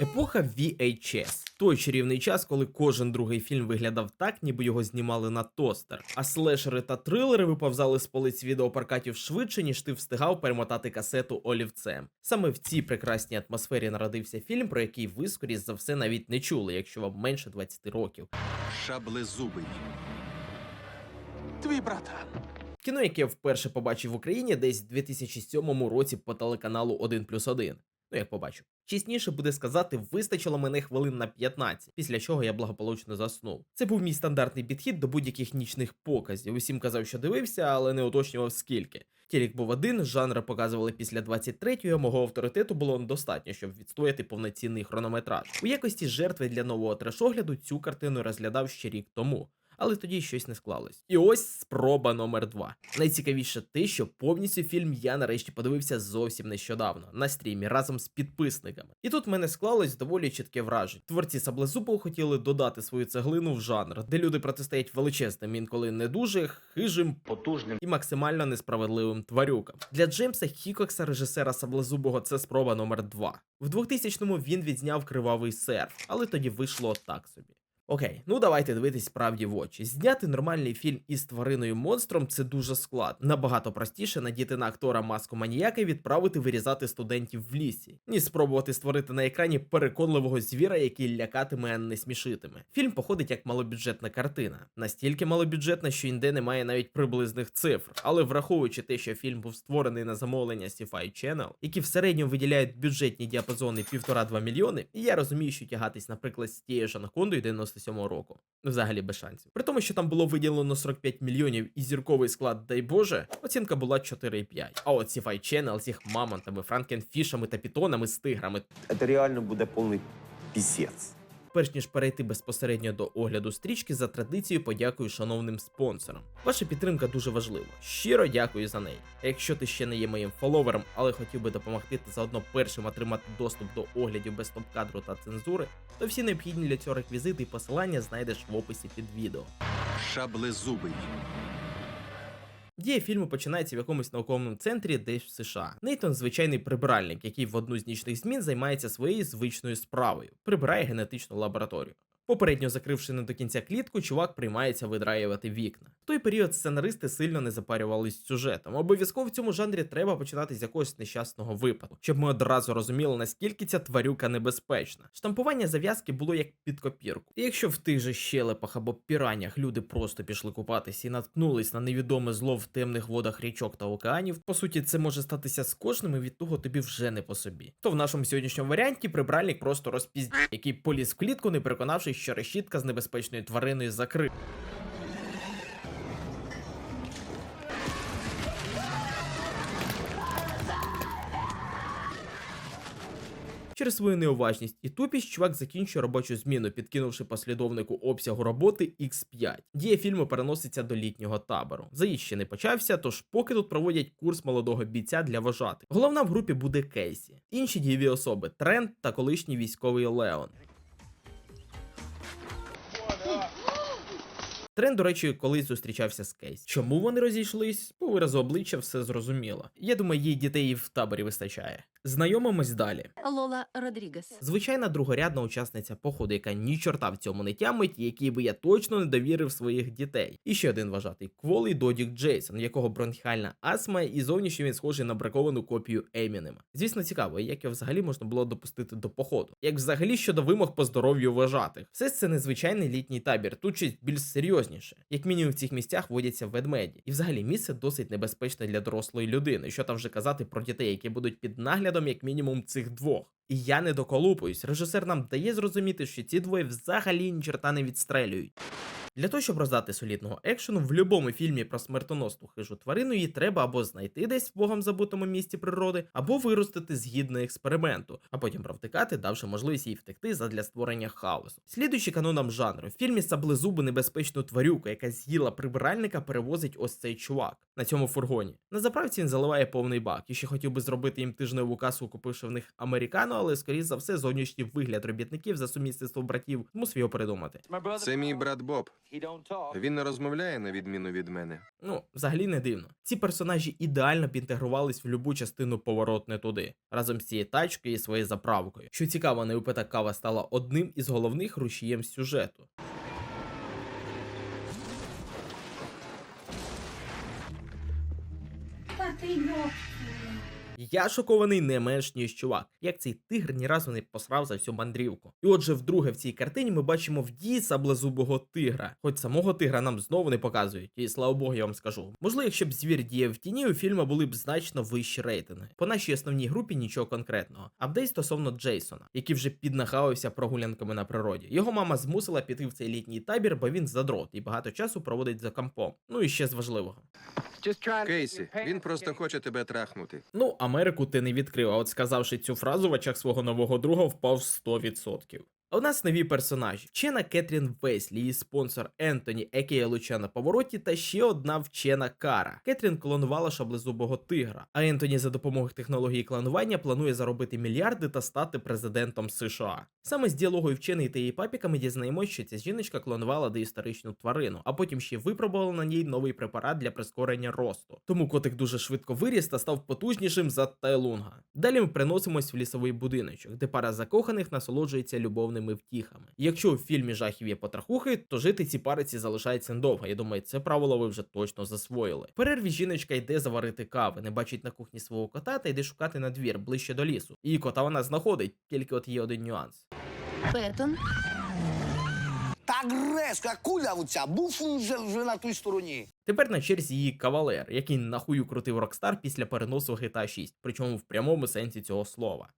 Епоха VHS. той чарівний час, коли кожен другий фільм виглядав так, ніби його знімали на тостер, а слешери та трилери виповзали з полиць відеопрокатів швидше, ніж ти встигав перемотати касету олівцем. Саме в цій прекрасній атмосфері народився фільм, про який ви, скоріш за все, навіть не чули, якщо вам менше 20 років. Шаблезубий. Твій братан. Кіно, яке я вперше побачив в Україні десь в 2007 році по телеканалу 1 плюс 1. Ну, як побачив. Чесніше буде сказати, вистачило мене хвилин на 15, після чого я благополучно заснув. Це був мій стандартний підхід до будь-яких нічних показів. Усім казав, що дивився, але не уточнював скільки. Тілік був один, жанр показували після 23-го, мого авторитету було недостатньо, щоб відстояти повноцінний хронометраж. У якості жертви для нового трешогляду цю картину розглядав ще рік тому. Але тоді щось не склалось. І ось спроба номер два. Найцікавіше те, що повністю фільм я нарешті подивився зовсім нещодавно на стрімі разом з підписниками. І тут в мене склалось доволі чітке враження. Творці Саблезубов хотіли додати свою цеглину в жанр, де люди протистоять величезним, інколи не дуже хижим, Потужним. і максимально несправедливим тварюкам. Для Джеймса Хікокса, режисера Саблезубого, це спроба номер два. В 2000-му він відзняв кривавий серф, але тоді вийшло так собі. Окей, ну давайте дивитись правді в очі. Зняти нормальний фільм із твариною монстром це дуже складно. Набагато простіше надіти на актора маску маніяка і відправити вирізати студентів в лісі, ніж спробувати створити на екрані переконливого звіра, який лякатиме, а не смішитиме. Фільм походить як малобюджетна картина, настільки малобюджетна, що інде немає навіть приблизних цифр. Але враховуючи те, що фільм був створений на замовлення Sci-Fi Channel, які в середньому виділяють бюджетні діапазони 1,5-2 мільйони, і я розумію, що тягатись, наприклад, з тією ж анакондою 97-го року. Ну, взагалі без шансів. При тому, що там було виділено 45 мільйонів і зірковий склад, дай Боже, оцінка була 4,5. А от Sci-Fi Channel з їх мамонтами, франкенфішами та пітонами з тиграми Це реально буде повний пісець. Перш ніж перейти безпосередньо до огляду стрічки, за традицією подякую шановним спонсорам. Ваша підтримка дуже важлива. Щиро дякую за неї. Якщо ти ще не є моїм фоловером, але хотів би допомогти та заодно першим отримати доступ до оглядів без топ-кадру та цензури, то всі необхідні для цього реквізити і посилання знайдеш в описі під відео. Шаблезубий. Дія фільму починається в якомусь науковому центрі десь в США. Нейтон звичайний прибиральник, який в одну з нічних змін займається своєю звичною справою, прибирає генетичну лабораторію. Попередньо закривши не до кінця клітку, чувак приймається видраювати вікна. В той період сценаристи сильно не запарювались сюжетом. Обов'язково в цьому жанрі треба починати з якогось нещасного випадку, щоб ми одразу розуміли, наскільки ця тварюка небезпечна. Штампування зав'язки було як під копірку. І якщо в тих же щелепах або піраннях люди просто пішли купатися і наткнулись на невідоме зло в темних водах річок та океанів, по суті, це може статися з кожним, і від того тобі вже не по собі. То в нашому сьогоднішньому варіанті прибральник просто розпізд, який поліз в клітку, не що решітка з небезпечною твариною закрита. Через свою неуважність і тупість чувак закінчує робочу зміну, підкинувши послідовнику обсягу роботи X5. Дія фільму переноситься до літнього табору. Заїзд ще не почався, тож поки тут проводять курс молодого бійця для вожатих. Головна в групі буде Кейсі. Інші дієві особи Трент та колишній військовий Леон. Трен, до речі, колись зустрічався з Кейс. Чому вони розійшлись? По виразу обличчя все зрозуміло. Я думаю, їй дітей в таборі вистачає. Знайомимось далі. Лола Родрігес. Звичайна другорядна учасниця походу, яка ні чорта в цьому не тямить, якій би я точно не довірив своїх дітей. І ще один вважатий кволий додік Джейсон, якого бронхіальна астма, і зовнішньо він схожий на браковану копію Емінема. Звісно, цікаво, як його взагалі можна було допустити до походу. Як взагалі щодо вимог по здоров'ю вважатих. Все це незвичайний літній табір, тут щось більш серйозніше. Як мінімум в цих місцях водяться ведмеді. І взагалі місце досить небезпечне для дорослої людини. Що там вже казати про дітей, які будуть під наглядом, як мінімум, цих двох. І я не доколупуюсь. Режисер нам дає зрозуміти, що ці двоє взагалі ні черта не відстрелюють. Для того, щоб роздати солідного екшену, в будь-якому фільмі про смертоносну хижу тварину її треба або знайти десь в богом забутому місці природи, або виростити згідно експерименту, а потім провтикати, давши можливість їй втекти задля створення хаосу. Слідуючи канонам жанру, в фільмі Саблезуби небезпечну тварюку, яка з'їла прибиральника, перевозить ось цей чувак на цьому фургоні. На заправці він заливає повний бак, і ще хотів би зробити їм тижневу касу, купивши в них американо, але скоріш за все зовнішній вигляд робітників за сумісництвом братів змусив його передумати. Це мій брат Боб. Він не розмовляє на відміну від мене. Ну, взагалі не дивно. Ці персонажі ідеально б інтегрувались в любу частину поворот не туди, разом з цією тачкою і своєю заправкою. Що цікаво, неупита кава стала одним із головних рушієм сюжету. Я шокований не менш ніж чувак, як цей тигр ні разу не посрав за всю мандрівку. І отже, вдруге в цій картині ми бачимо в дії саблезубого тигра, хоч самого тигра нам знову не показують, і слава Богу, я вам скажу. Можливо, якщо б звір діяв в тіні, у фільму були б значно вищі рейтинги. По нашій основній групі нічого конкретного. Апдейт стосовно Джейсона, який вже піднахавився прогулянками на природі. Його мама змусила піти в цей літній табір, бо він задрот і багато часу проводить за компом. Ну і ще з важливого. Кейсі, він просто хоче тебе трахнути. Ну, Америку ти не відкрив, а от сказавши цю фразу, в очах свого нового друга впав 100%. А у нас нові персонажі: вчена Кетрін Вейслі, її спонсор Ентоні, Екея Луча на повороті, та ще одна вчена Кара. Кетрін клонувала шаблезубого тигра, а Ентоні за допомогою технології клонування планує заробити мільярди та стати президентом США. Саме з діалогу і вчений та її папіка ми дізнаємось, що ця жіночка клонувала доісторичну тварину, а потім ще випробувала на ній новий препарат для прискорення росту. Тому котик дуже швидко виріс та став потужнішим за Тайлунга. Далі ми приносимось в лісовий будиночок, де пара закоханих насолоджується любовними втіхами. Якщо у фільмі жахів є потрахухи, то жити ці париці залишається недовго. Я думаю, це правило ви вже точно засвоїли. В перерві жіночка йде заварити кави, не бачить на кухні свого кота та йде шукати на двір ближче до лісу. І кота вона знаходить, тільки от є один нюанс. Петон, Так резко, як куля оця, був вже, вже на той стороні. Тепер на черзі її кавалер, який нахую крутив Рокстар після переносу GTA 6, причому в прямому сенсі цього слова.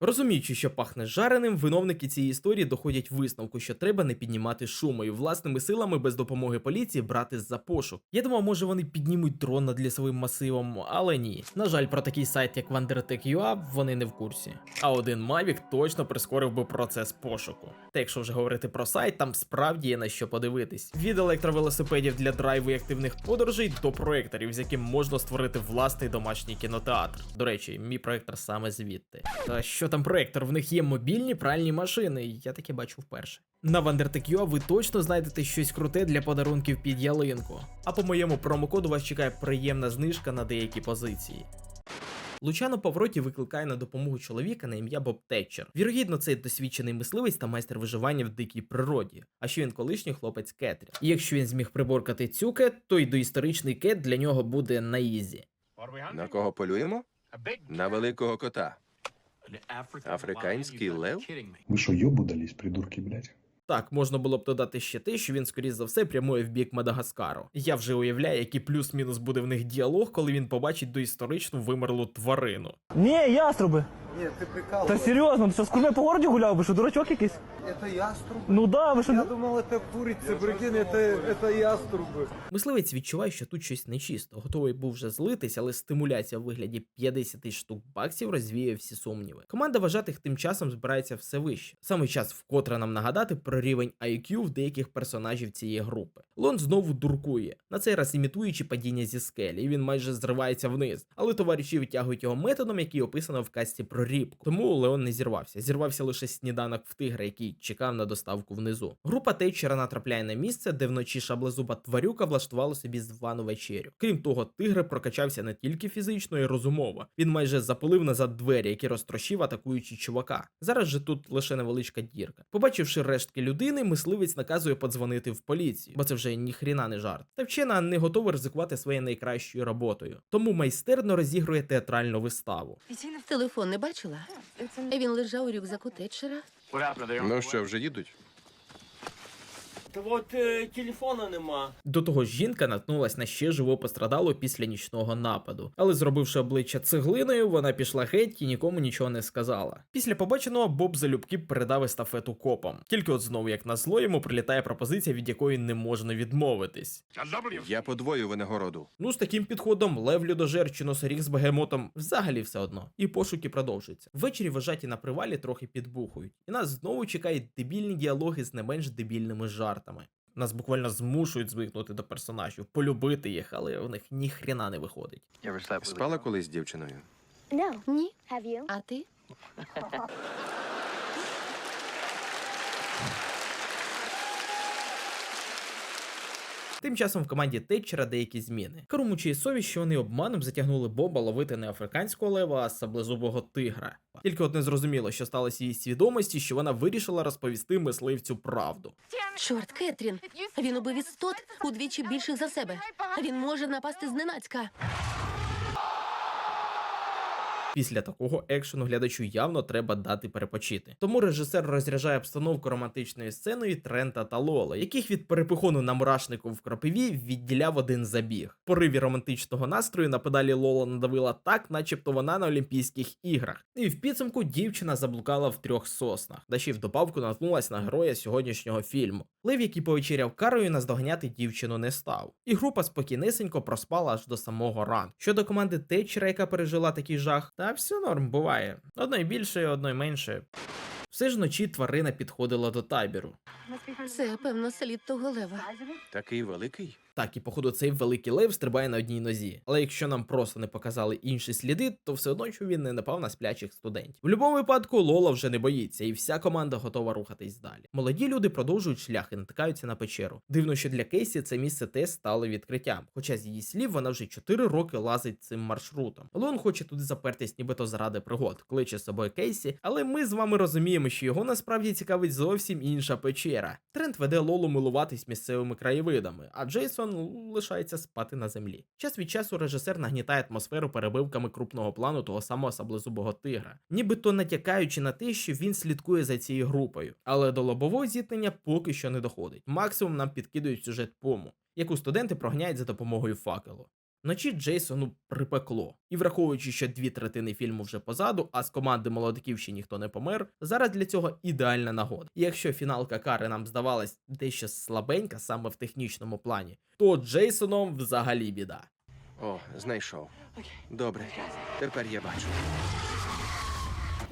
Розуміючи, що пахне жареним, виновники цієї історії доходять висновку, що треба не піднімати шуму і власними силами без допомоги поліції брати за пошук. Я думав, може вони піднімуть дрон над лісовим масивом, але ні. На жаль, про такий сайт, як WonderTech.ua, вони не в курсі. А один Mavic точно прискорив би процес пошуку. Та якщо вже говорити про сайт, там справді є на що подивитись. Від електровелосипедів для драйву і активних подорожей до проекторів, з яким можна створити власний домашній кінотеатр. До речі, мій проектор саме звідти. Та що там проектор? В них є мобільні пральні машини. Я таке бачу вперше. На WonderTech.ua ви точно знайдете щось круте для подарунків під ялинку. А по моєму промокоду вас чекає приємна знижка на деякі позиції. Лучано Павроті викликає на допомогу чоловіка на ім'я Боб Тетчер. Вірогідно, це досвідчений мисливець та майстер виживання в дикій природі, а що він колишній хлопець Кетрі. І якщо він зміг приборкати цю кет, то й доісторичний кет для нього буде на ізі. На кого полюємо? На великого кота. Африканський лев? Ви що, йобу дались, придурки, блядь? Так, можна було б додати ще те, що він, скоріш за все, прямує в бік Мадагаскару. Я вже уявляю, який плюс-мінус буде в них діалог, коли він побачить доісторичну вимерлу тварину. Ні, яструби. Ні, ти. Та серйозно, ти що з курми по городі гуляв, ви що, дурачок якийсь? Це яструб. Ну да, ви що... Я думав, це куриці, прикинь, це, це яструби. Мисливець відчуває, що тут щось нечисто. Готовий був вже злитись, але стимуляція в вигляді 50 штук баксів розвіює всі сумніви. Команда вважатих тим часом збирається все вище. Саме час вкотре нам нагадати про рівень IQ в деяких персонажів цієї групи. Лон знову дуркує, на цей раз імітуючи падіння зі скелі, і він майже зривається вниз. Але товариші витягують його методом, який описано в касті про рібку. Тому Леон не зірвався. Зірвався лише сніданок в тигра, який чекав на доставку внизу. Група Тейчера натрапляє на місце, де вночі шаблезуба тварюка влаштувала собі звану вечерю. Крім того, тигр прокачався не тільки фізично і розумово. Він майже запалив назад двері, які розтрощив, атакуючи чувака. Зараз же тут лише невеличка дірка. Побачивши рештки людини, мисливець наказує подзвонити в поліцію, бо це вже ніхріна не жарт. Та вчена не готова ризикувати своєю найкращою роботою, тому майстерно розігрує театральну виставу. телефон не бачила? Він лежав у рюкзаку Тетчера. Ну що, вже їдуть? Та от е, телефона нема. До того ж, жінка наткнулась на ще живу пострадалу після нічного нападу. Але зробивши обличчя цеглиною, вона пішла геть і нікому нічого не сказала. Після побаченого Боб залюбки передав естафету копам. Тільки от знову, як на зло, йому прилітає пропозиція, від якої не можна відмовитись. Я подвою винагороду. Ну, з таким підходом лев людожер чи носоріг з бегемотом взагалі все одно. І пошуки продовжуються. Ввечері вважаті на привалі трохи підбухують, і нас знову чекають дебільні діалоги з не менш дебільними жартами. Нас буквально змушують звикнути до персонажів, полюбити їх, але у них ніхрена не виходить. Спала колись з дівчиною. Ні. А ти? Тим часом в команді Тетчера деякі зміни. Кару сові, що вони обманом затягнули Боба ловити не африканського лева, а саблезубого тигра. Тільки от не зрозуміло, що сталося її свідомості, що вона вирішила розповісти мисливцю правду. Чорт, Кетрін. Він убив істот удвічі більших за себе. Він може напасти зненацька. Після такого екшену глядачу явно треба дати перепочити. Тому режисер розряджає обстановку романтичною сценою Трента та Лола, яких від перепихону на мурашнику в кропиві відділяв один забіг. В пориві романтичного настрою на педалі Лола надавила так, начебто вона на Олімпійських іграх. І в підсумку дівчина заблукала в трьох соснах, да ще й в добавку наткнулась на героя сьогоднішнього фільму. Лев, який повечеряв карою, наздоганяти дівчину не став. І група спокійнесенько проспала аж до самого ранку. Щодо команди Тетчера, яка пережила такий жах, та все норм буває. Одної більше, одної менше. Все ж ночі тварина підходила до табіру. Це, певно, слід того лева. Такий великий. Так, і походу цей великий лев стрибає на одній нозі. Але якщо нам просто не показали інші сліди, то все одно що він не напав на сплячих студентів. В будь-якому випадку Лола вже не боїться, і вся команда готова рухатись далі. Молоді люди продовжують шлях і натикаються на печеру. Дивно, що для Кейсі це місце теж стало відкриттям. Хоча з її слів вона вже 4 роки лазить цим маршрутом. Леон хоче туди запертись, нібито заради пригод, кличе з собою Кейсі, але ми з вами розуміємо, що його насправді цікавить зовсім інша печера. Тренд веде Лолу милуватись місцевими краєвидами, а Джейсон ну, лишається спати на землі. Час від часу режисер нагнітає атмосферу перебивками крупного плану того самого саблезубого тигра, нібито натякаючи на те, що він слідкує за цією групою. Але до лобового зіткнення поки що не доходить. Максимум нам підкидують сюжет пому, яку студенти прогняють за допомогою факелу. Вночі Джейсону припекло, і враховуючи, що дві третини фільму вже позаду, а з команди молодиків ще ніхто не помер, зараз для цього ідеальна нагода. І якщо фіналка кари нам здавалась дещо слабенька саме в технічному плані, то Джейсоном взагалі біда. О, знайшов. Добре. Тепер я бачу.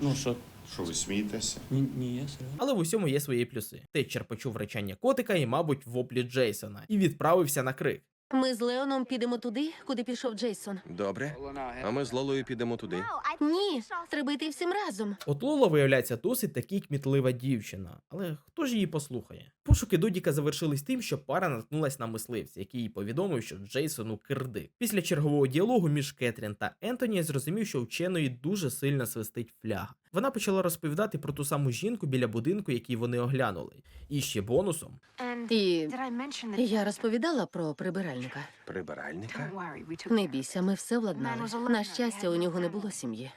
Ну що? Що ви смієтеся? Ні, ні, я серйозно. Але в усьому є свої плюси. Тетчер почув речання котика і, мабуть, воплі Джейсона, і відправився на крик. Ми з Леоном підемо туди, куди пішов Джейсон. Добре. А ми з Лолою підемо туди. Ні, треба йти всім разом. От Лола виявляється досить таки кмітлива дівчина, але хто ж її послухає? Пошуки Додіка завершились тим, що пара наткнулась на мисливця, який їй повідомив, що Джейсону кирдик. Після чергового діалогу між Кетрін та Ентоні я зрозумів, що вченої дуже сильно свистить фляга. Вона почала розповідати про ту саму жінку біля будинку, який вони оглянули. І ще бонусом І я розповідала про прибиральника. Прибиральника? Не бійся, ми все владнали. На щастя, у нього не було сім'ї.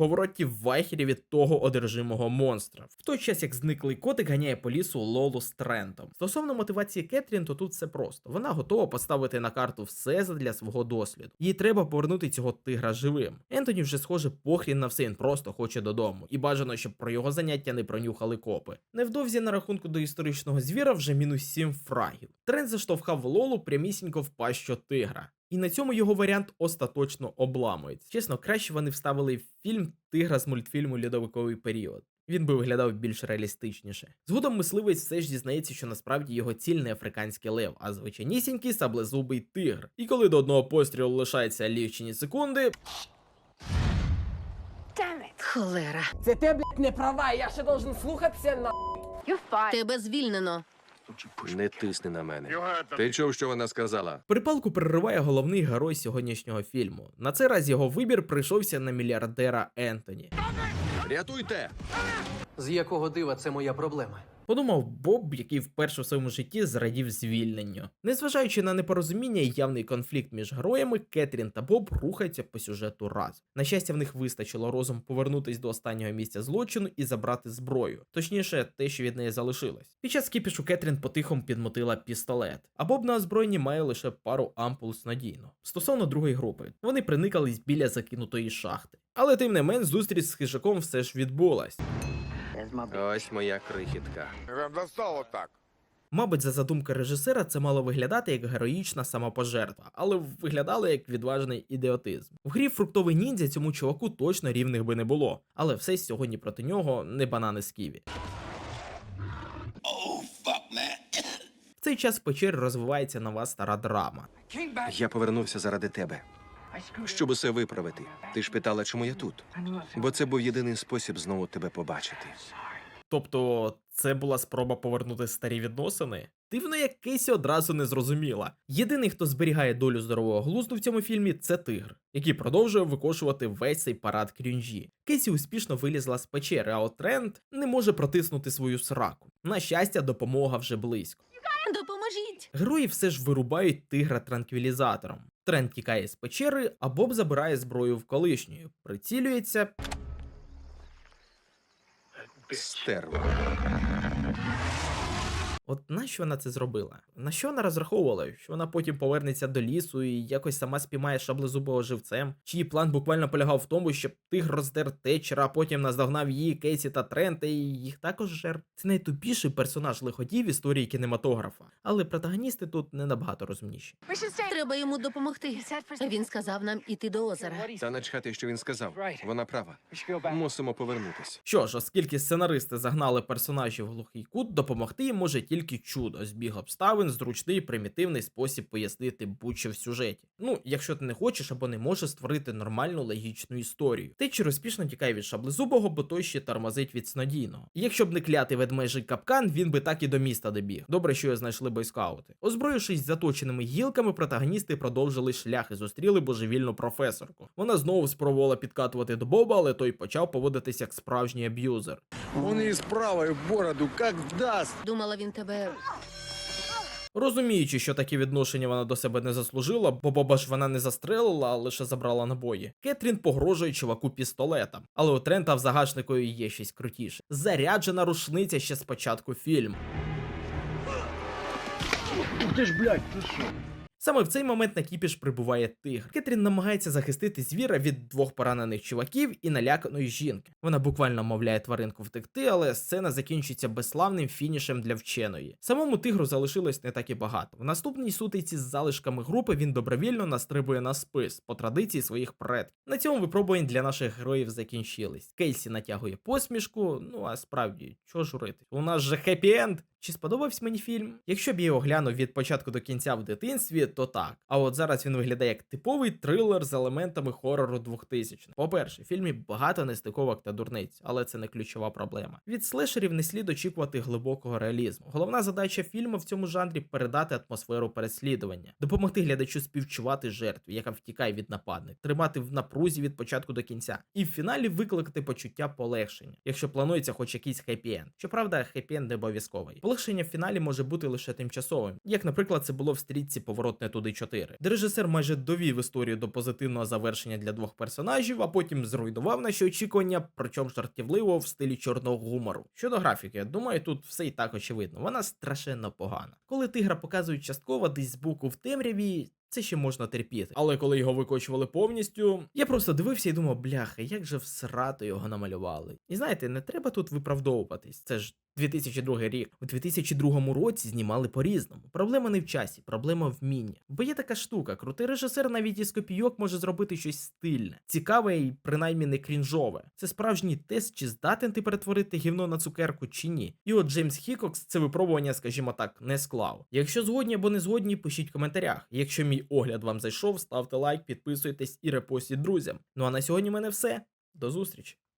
Повороті в вайхері від того одержимого монстра. В той час, як зниклий котик ганяє по лісу Лолу з Трентом. Стосовно мотивації Кетрін, то тут все просто. Вона готова поставити на карту все задля свого досліду. Їй треба повернути цього тигра живим. Ентоні вже схоже похрін на все, він просто хоче додому. І бажано, щоб про його заняття не пронюхали копи. Невдовзі на рахунку до історичного звіра вже мінус 7 фрагів. Трент заштовхав Лолу прямісінько в пащу тигра. І на цьому його варіант остаточно обламується. Чесно, краще вони вставили в фільм тигра з мультфільму Льодовиковий період. Він би виглядав більш реалістичніше. Згодом мисливець все ж дізнається, що насправді його ціль не африканський лев, а звичайнісінький саблезубий тигр. І коли до одного пострілу лишається лічені секунди, Холера. Це ти, блядь, не права, я ще должен слухатися на. Тебе звільнено. Не тисни на мене. Ти чув, що вона сказала? Припалку перериває головний герой сьогоднішнього фільму. На цей раз його вибір прийшовся на мільярдера Ентоні. Рятуйте! З якого дива це моя проблема? Подумав Боб, який вперше в своєму житті зрадів звільненню. Незважаючи на непорозуміння і явний конфлікт між героями, Кетрін та Боб рухаються по сюжету разом. На щастя, в них вистачило розум повернутись до останнього місця злочину і забрати зброю, точніше, те, що від неї залишилось. Під час кіпішу Кетрін потихом підмотила пістолет, а Боб на озброєнні має лише пару ампул снадійно. Стосовно другої групи, вони приникались біля закинутої шахти. Але тим не менш, зустріч з хижаком все ж відбулась. Ось моя крихітка. Мабуть, за задумки режисера це мало виглядати як героїчна самопожертва, але виглядало як відважний ідіотизм. В грі фруктовий ніндзя цьому чуваку точно рівних би не було, але все сьогодні проти нього не банани з ківі. В цей час в печері розвивається нова стара драма. Я повернувся заради тебе, щоб усе виправити. Ти ж питала, чому я тут? Бо це був єдиний спосіб знову тебе побачити. Тобто, це була спроба повернути старі відносини? Дивно, як Кейсі одразу не зрозуміла. Єдиний, хто зберігає долю здорового глузду в цьому фільмі, це тигр, який продовжує викошувати весь цей парад крінжі. Кейсі успішно вилізла з печери, а от Трент не може протиснути свою сраку. На щастя, допомога вже близько. Допоможіть! Герої все ж вирубають тигра транквілізатором. Трент тікає з печери, а Боб забирає зброю в колишньої, прицілюється Стерва. От нащо вона це зробила? На що вона розраховувала? Що вона потім повернеться до лісу і якось сама спіймає шаблезубого живцем? Чиї план буквально полягав в тому, щоб тигр роздер течера, а потім наздогнав її Кейсі та Трента, і їх також жер. Це найтупіший персонаж лиходій в історії кінематографа, але протагоністи тут не набагато розумніші. Треба йому допомогти. Він сказав нам іти до озера. Та начхати, що він сказав. Вона права. Мусимо повернутись. Що ж, оскільки сценаристи загнали персонажів в глухий кут, допомогти їм може тільки чудо, збіг обставин, зручний примітивний спосіб пояснити будь-що в сюжеті. Ну, якщо ти не хочеш або не можеш створити нормальну логічну історію. Течір успішно тікає від шаблезубого, бо той ще тормозить від снодійного. І якщо б не клятий ведмежий капкан, він би так і до міста добіг. Добре, що його знайшли бойскаути. Озброївшись заточеними гілками, протагоністи продовжили шлях і зустріли божевільну професорку. Вона знову спробувала підкатувати до Боба, але той почав поводитись як справжній аб'юзер. Он і справою бороду, як дасть. Думала, він тебе. Розуміючи, що такі відношення вона до себе не заслужила, бо Боба ж вона не застрелила, а лише забрала набої. Кетрін погрожує чуваку пістолетом, але у Трента в загашнику є щось крутіше. Заряджена рушниця ще з початку фільму. Ти ж, блядь, ти що? Саме в цей момент на кіпіш прибуває тигр. Кетрін намагається захистити звіра від двох поранених чуваків і наляканої жінки. Вона буквально мовляє тваринку втекти, але сцена закінчується безславним фінішем для вченої. Самому тигру залишилось не так і багато. В наступній сутиці з залишками групи він добровільно настрибує на спис по традиції своїх предків. На цьому випробувань для наших героїв закінчились. Кейсі натягує посмішку. Ну а справді, чого журити? У нас же хеппі-енд. Чи сподобався мені фільм? Якщо б я його глянув від початку до кінця в дитинстві, то так. А от зараз він виглядає як типовий трилер з елементами хорору 2000 По-перше, в фільмі багато нестиковок та дурниць, але це не ключова проблема. Від слешерів не слід очікувати глибокого реалізму. Головна задача фільму в цьому жанрі передати атмосферу переслідування, допомогти глядачу співчувати жертві, яка втікає від нападник, тримати в напрузі від початку до кінця, і в фіналі викликати почуття полегшення, якщо планується хоч якийсь хеппі-енд. Щоправда, хеппі-енд не обов'язковий. Полегшення в фіналі може бути лише тимчасовим, як, наприклад, це було в стрітці Поворот не туди 4, де режисер майже довів історію до позитивного завершення для двох персонажів, а потім зруйнував наші очікування, причому жартівливо в стилі чорного гумору. Щодо графіки, я думаю, тут все і так очевидно. Вона страшенно погана. Коли тигра показують частково десь збоку в темряві. Це ще можна терпіти. Але коли його викочували повністю, я просто дивився і думав, бляха, як же всрато його намалювали. І знаєте, не треба тут виправдовуватись. Це ж 2002 рік. У 2002 році знімали по-різному. Проблема не в часі, проблема в вмінні. Бо є така штука, крутий режисер навіть із копійок може зробити щось стильне, цікаве і принаймні не крінжове. Це справжній тест, чи здатен ти перетворити гівно на цукерку чи ні. І от Джеймс Хікокс це випробування, скажімо так, не склав. Якщо згодні або не згодні, пишіть в коментарях. Якщо огляд вам зайшов, ставте лайк, підписуйтесь і репостіть друзям. Ну а на сьогодні в мене все. До зустрічі!